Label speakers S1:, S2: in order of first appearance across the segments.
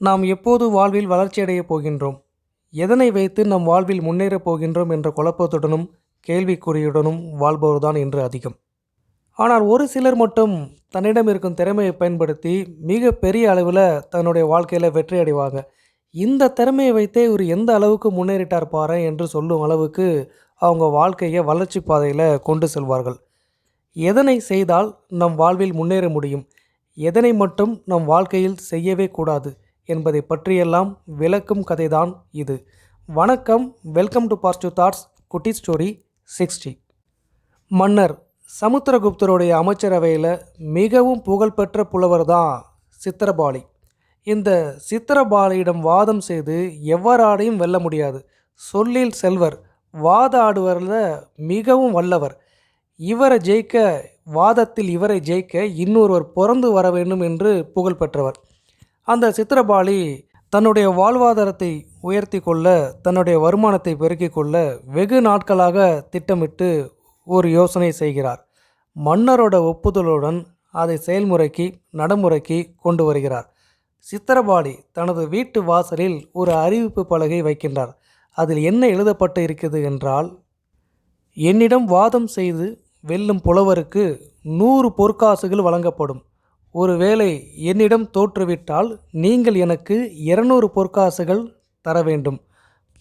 S1: நாம் எப்போது வாழ்வில் வளர்ச்சியடையப் போகின்றோம்? எதனை வைத்து நம் வாழ்வில் முன்னேறப் போகின்றோம் என்ற குழப்பத்துடனும் கேள்விக்குறியுடனும் வாழ்பவர்தான் இன்று அதிகம். ஆனால் ஒரு சிலர் மட்டும் தன்னிடம் இருக்கும் திறமையை பயன்படுத்தி மிக பெரிய அளவில் தன்னுடைய வாழ்க்கையில் வெற்றி அடைவாங்க. இந்த திறமையை வைத்தே இவர் எந்த அளவுக்கு முன்னேறிட்டார் பாரு என்று சொல்லும் அளவுக்கு அவங்க வாழ்க்கையை வளர்ச்சி பாதையில் கொண்டு செல்வார்கள். எதனை செய்தால் நம் வாழ்வில் முன்னேற முடியும்? எதனை மட்டும் நம் வாழ்க்கையில் செய்யவே கூடாது? என்பதை பற்றியெல்லாம் விளக்கும் கதைதான் இது. வணக்கம் வெல்கம் டு பாசிட்டிவ் தாட்ஸ் குட்டி ஸ்டோரி சிக்ஸ்டி மன்னர் சமுத்திரகுப்தருடைய அமைச்சரவையில் மிகவும் புகழ்பெற்ற புலவர் தான் சித்திரபாலி. இந்த சித்திரபாலியிடம் வாதம் செய்து எவ்வாறாடையும் வெல்ல முடியாது. சொல்லில் செல்வர் வாத ஆடுவரில் மிகவும் வல்லவர். இவரை ஜெயிக்க வாதத்தில் இவரை ஜெயிக்க இன்னொருவர் பிறந்து வர வேண்டும் என்று புகழ் பெற்றவர் அந்த சித்திரபாலி தன்னுடைய வாழ்வாதாரத்தை உயர்த்தி கொள்ள தன்னுடைய வருமானத்தை பெருக்கிக் கொள்ள வெகு நாட்களாக திட்டமிட்டு ஒரு யோசனை செய்கிறார். மன்னரோட ஒப்புதலுடன் அதை செயல்முறைக்கு நடைமுறைக்கு கொண்டு வருகிறார். சித்திரபாலி தனது வீட்டு வாசலில் ஒரு அறிவிப்பு பலகை வைக்கின்றார். அதில் என்ன எழுதப்பட்டு இருக்கிறது என்றால் என்னிடம் வாதம் செய்து வெல்லும் புலவருக்கு நூறு பொற்காசுகள் வழங்கப்படும். ஒருவேளை என்னிடம் தோற்றுவிட்டால் நீங்கள் எனக்கு இருநூறு பொற்காசுகள் தர வேண்டும்.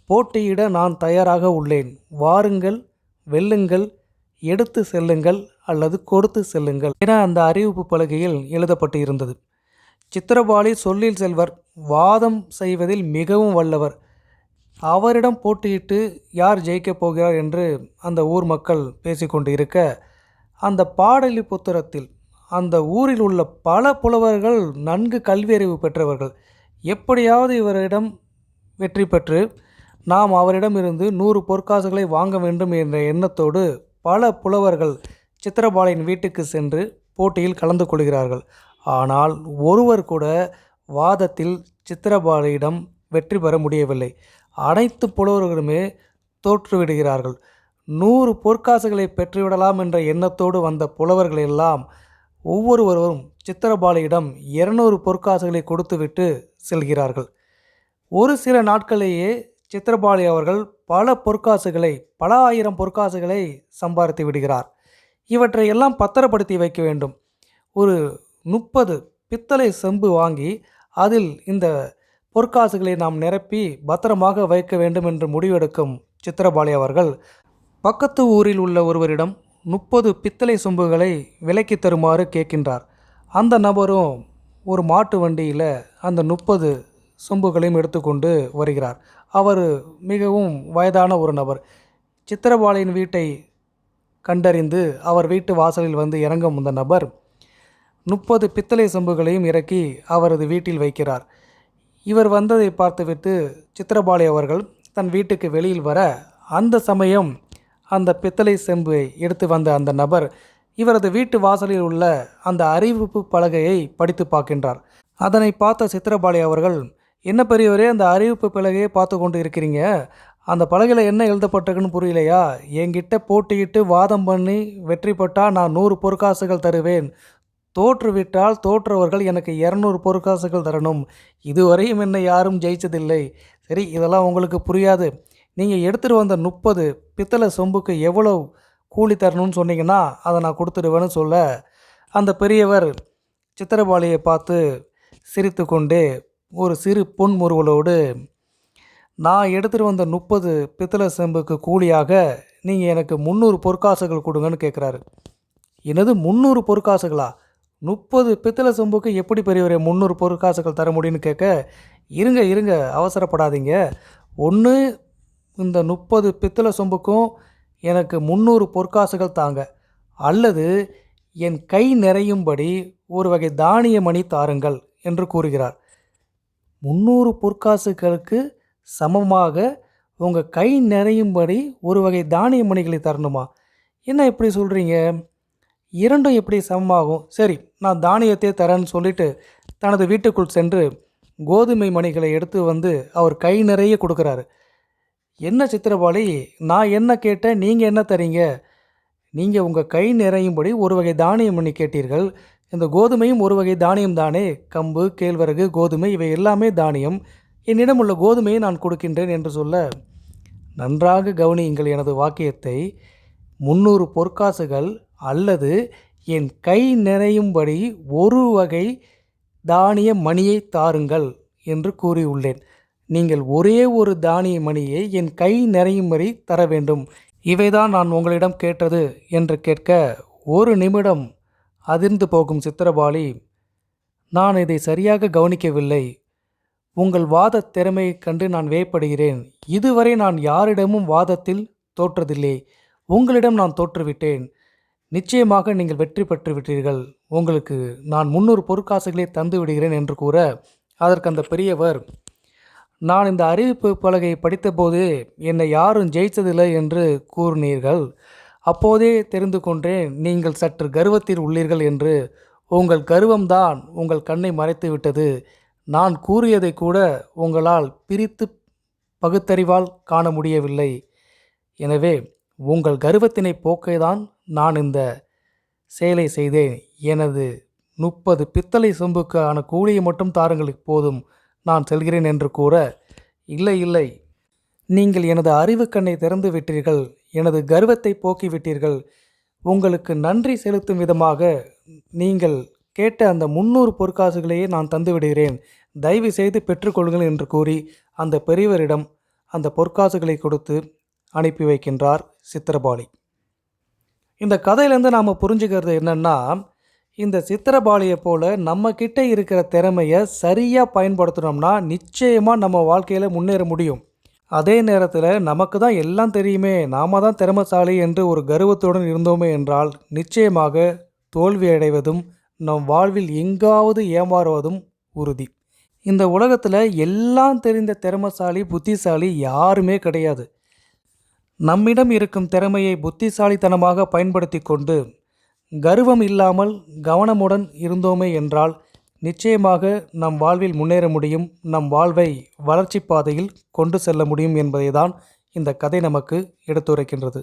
S1: போட்டியிட நான் தயாராக உள்ளேன். வாருங்கள் வெல்லுங்கள் எடுத்து செல்லுங்கள் அல்லது கொடுத்து செல்லுங்கள் என அந்த அறிவிப்பு பலகையில் எழுதப்பட்டு இருந்தது சித்திரபாலி சொல்லில் செல்வர் வாதம் செய்வதில் மிகவும் வல்லவர். அவரிடம் போட்டியிட்டு யார் ஜெயிக்கப் போகிறார் என்று அந்த ஊர் மக்கள் பேசிக்கொண்டு இருக்க அந்த பாடலி புத்திரத்தில் அந்த ஊரில் உள்ள பல புலவர்கள் நன்கு கல்வியறிவு பெற்றவர்கள். எப்படியாவது இவரிடம் வெற்றி பெற்று நாம் அவரிடமிருந்து நூறு பொற்காசுகளை வாங்க வேண்டும் என்ற எண்ணத்தோடு பல புலவர்கள் சித்திரபாலையின் வீட்டுக்கு சென்று போட்டியில் கலந்து கொள்கிறார்கள். ஆனால் ஒருவர் கூட வாதத்தில் சித்திரபாலையிடம் வெற்றி பெற முடியவில்லை. அனைத்து புலவர்களுமே தோற்றுவிடுகிறார்கள் நூறு பொற்காசுகளை பெற்றுவிடலாம் என்ற எண்ணத்தோடு வந்த புலவர்கள் எல்லாம் ஒவ்வொருவரும் சித்திரபாலியிடம் இருநூறு பொற்காசுகளை கொடுத்துவிட்டு செல்கிறார்கள். ஒரு சில நாட்களிலேயே சித்திரபாலி அவர்கள் பல பொற்காசுகளை பல ஆயிரம் பொற்காசுகளை சம்பாதித்து விடுகிறார். இவற்றை எல்லாம் பத்திரப்படுத்தி வைக்க வேண்டும். ஒரு முப்பது பித்தளை செம்பு வாங்கி அதில் இந்த பொற்காசுகளை நாம் நிரப்பி பத்திரமாக வைக்க வேண்டும் என்று முடிவெடுக்கும் சித்திரபாலி அவர்கள் பக்கத்து ஊரில் உள்ள ஒருவரிடம் முப்பது பித்தளை சொம்புகளை விலைக்கு தருமாறு கேட்கின்றார். அந்த நபரும் ஒரு மாட்டு வண்டியில் அந்த முப்பது சொம்புகளையும் எடுத்துக்கொண்டு வருகிறார். அவர் மிகவும் வயதான ஒரு நபர். சித்திரபாளையின் வீட்டை கண்டறிந்து அவர் வீட்டு வாசலில் வந்து இறங்கும் அந்த நபர் முப்பது பித்தளை சொம்புகளையும் இறக்கி அவரது வீட்டில் வைக்கிறார். இவர் வந்ததை பார்த்துவிட்டு சித்திரபாலி அவர்கள் தன் வீட்டுக்கு வெளியில் வர அந்த சமயம் அந்த பித்தளை செம்பை எடுத்து வந்த அந்த நபர் இவரது வீட்டு வாசலில் உள்ள அந்த அறிவிப்பு பலகையை படித்து பார்க்கின்றார். அதனை பார்த்த சித்திரபாளி அவர்கள் என்ன பெரியவரே அந்த அறிவிப்பு பலகையை பார்த்து கொண்டு இருக்கிறீங்க? அந்த பலகையில் என்ன எழுதப்பட்டிருக்குன்னு புரியலையா? என்கிட்ட போட்டியிட்டு வாதம் பண்ணி வெற்றி பட்டால் நான் நூறு பொற்காசுகள் தருவேன். தோற்றுவிட்டால் தோற்றவர்கள் எனக்கு இரநூறு பொற்காசுகள் தரணும். இதுவரையும் என்னை யாரும் ஜெயிச்சதில்லை. சரி இதெல்லாம் உங்களுக்கு புரியாது. நீங்கள் எடுத்துகிட்டு வந்த முப்பது பித்தளை சொம்புக்கு எவ்வளோ கூலி தரணும்னு சொன்னீங்கன்னா அதை நான் கொடுத்துடுவேன்னு சொல்ல அந்த பெரியவர் சித்திரபாளியை பார்த்து சிரித்து கொண்டே ஒரு சிறு பொன்முறுவலோடு நான் எடுத்துகிட்டு வந்த முப்பது பித்தளை செம்புக்கு கூலியாக நீங்கள் எனக்கு முந்நூறு பொற்காசுகள் கொடுங்கன்னு கேட்குறாரு என்னது முந்நூறு பொற்காசுகளா? முப்பது பித்தளை சொம்புக்கு எப்படி பெரியவரே முந்நூறு பொற்காசுகள் தர முடியும்னு கேட்க இருங்க இருங்க அவசரப்படாதீங்க. ஒன்று இந்த முப்பது பித்தளை சொம்புக்கும் எனக்கு முந்நூறு பொற்காசுகள் தாங்க. அல்லது என் கை நிறையும்படி ஒரு வகை தானிய மணி தாருங்கள் என்று கூறுகிறார். முந்நூறு பொற்காசுகளுக்கு சமமாக உங்கள் கை நிறையும்படி ஒரு வகை தானிய மணிகளை தரணுமா? என்ன இப்படி சொல்கிறீங்க இரண்டும் எப்படி சமமாகும்? சரி நான் தானியத்தை தரேன்னு சொல்லிட்டு தனது வீட்டுக்குள் சென்று கோதுமை மணிகளை எடுத்து வந்து அவர் கை நிறைய கொடுக்குறாரு. என்ன சித்திரபாளி நான் என்ன கேட்டேன் நீங்கள் என்ன தரீங்க? நீங்கள் உங்கள் கை நிறையும்படி ஒரு வகை தானியம் பண்ணி கேட்டீர்கள். இந்த கோதுமையும் ஒரு வகை தானியம் தானே? கம்பு கேழ்வரகு கோதுமை இவை எல்லாமே தானியம். என்னிடம் உள்ள கோதுமையை நான் கொடுக்கின்றேன் என்று சொல்ல நன்றாக கவனியுங்கள் எனது வாக்கியத்தை. முந்நூறு பொற்காசுகள் அல்லது என் கை நிறையும்படி ஒரு வகை தானிய மணியை தாருங்கள் என்று கூறியுள்ளேன். நீங்கள் ஒரே ஒரு தானிய மணியை என் கை நிறையும் வரை தர வேண்டும். இவைதான் நான் உங்களிடம் கேட்டது என்று கேட்க ஒரு நிமிடம் அதிர்ந்து போகும் சித்திரபாலி நான் இதை சரியாக கவனிக்கவில்லை. உங்கள் வாத திறமையைக் கண்டு நான் வேப்படுகிறேன். இதுவரை நான் யாரிடமும் வாதத்தில் தோற்றதில்லை. உங்களிடம் நான் தோற்றுவிட்டேன். நிச்சயமாக நீங்கள் வெற்றி பெற்று விட்டீர்கள். உங்களுக்கு நான் முன்னூறு பொற்காசுகளை தந்து விடுகிறேன் என்று கூற அதற்கு அந்த பெரியவர் நான் இந்த அறிவிப்பு பலகையை படித்தபோது என்னை யாரும் ஜெயித்ததில்லை என்று கூறினீர்கள். அப்போதே தெரிந்து கொண்டேன் நீங்கள் சற்று கர்வத்தில் உள்ளீர்கள் என்று. உங்கள் கர்வம்தான் உங்கள் கண்ணை மறைத்து விட்டது. நான் கூறியதை கூட உங்களால் பிரித்து பகுத்தறிவால் காண முடியவில்லை. எனவே உங்கள் கர்வத்தினை போக்கதான் நான் இந்த செயலை செய்தேன். எனது முப்பது பித்தளை சொம்புக்கான கூலியை மட்டும் தாருங்கள் போதும். நான் செல்கிறேன் என்று கூற இல்லை இல்லை. நீங்கள் எனது அறிவு கண்ணை திறந்து விட்டீர்கள் எனது கர்வத்தை போக்கிவிட்டீர்கள் உங்களுக்கு நன்றி செலுத்தும் விதமாக நீங்கள் கேட்ட அந்த முந்நூறு பொற்காசுகளையே நான் தந்துவிடுகிறேன் தயவு செய்து பெற்றுக்கொள்ளுங்கள் என்று கூறி அந்த பெரியவரிடம் அந்த பொற்காசுகளை கொடுத்து அனுப்பி வைக்கின்றார் சித்திரபாலி. இந்த கதையிலேருந்து நாம் புரிஞ்சுக்கிறது என்னென்னா இந்த சித்திரபாலியை போல் நம்ம கிட்டே இருக்கிற திறமையை சரியாக பயன்படுத்தினோம்னா நிச்சயமாக நம்ம வாழ்க்கையில் முன்னேற முடியும். அதே நேரத்தில் நமக்கு தான் எல்லாம் தெரியுமே நாம தான் திறமைசாலி என்று ஒரு கர்வத்துடன் இருந்தோமே என்றால் நிச்சயமாக தோல்வி அடைவதும் நம் வாழ்வில் எங்காவது ஏமாறுவதும் உறுதி. இந்த உலகத்தில் எல்லாம் தெரிந்த திறமைசாலி புத்திசாலி யாருமே கிடையாது. நம்மிடம் இருக்கும் திறமையை புத்திசாலித்தனமாக பயன்படுத்தி கொண்டு கர்வம் இல்லாமல் கவனமுடன் இருந்தோமே என்றால் நிச்சயமாக நம் வாழ்வில் முன்னேற முடியும் நம் வாழ்வை வளர்ச்சி பாதையில் கொண்டு செல்ல முடியும் என்பதை தான் இந்த கதை நமக்கு எடுத்துரைக்கின்றது.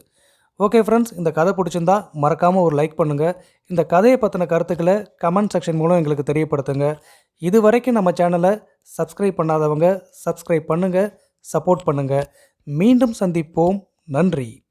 S1: ஓகே ஃப்ரெண்ட்ஸ் இந்த கதை பிடிச்சிருந்தா மறக்காமல் ஒரு லைக் பண்ணுங்கள் இந்த கதையை பற்றின கருத்துக்களை கமெண்ட் செக்ஷன் மூலம் எங்களுக்கு தெரியப்படுத்துங்க. இது வரைக்கும் நம்ம சேனலை சப்ஸ்கிரைப் பண்ணாதவங்க சப்ஸ்கிரைப் பண்ணுங்கள் சப்போர்ட் பண்ணுங்கள் மீண்டும் சந்திப்போம். நன்றி.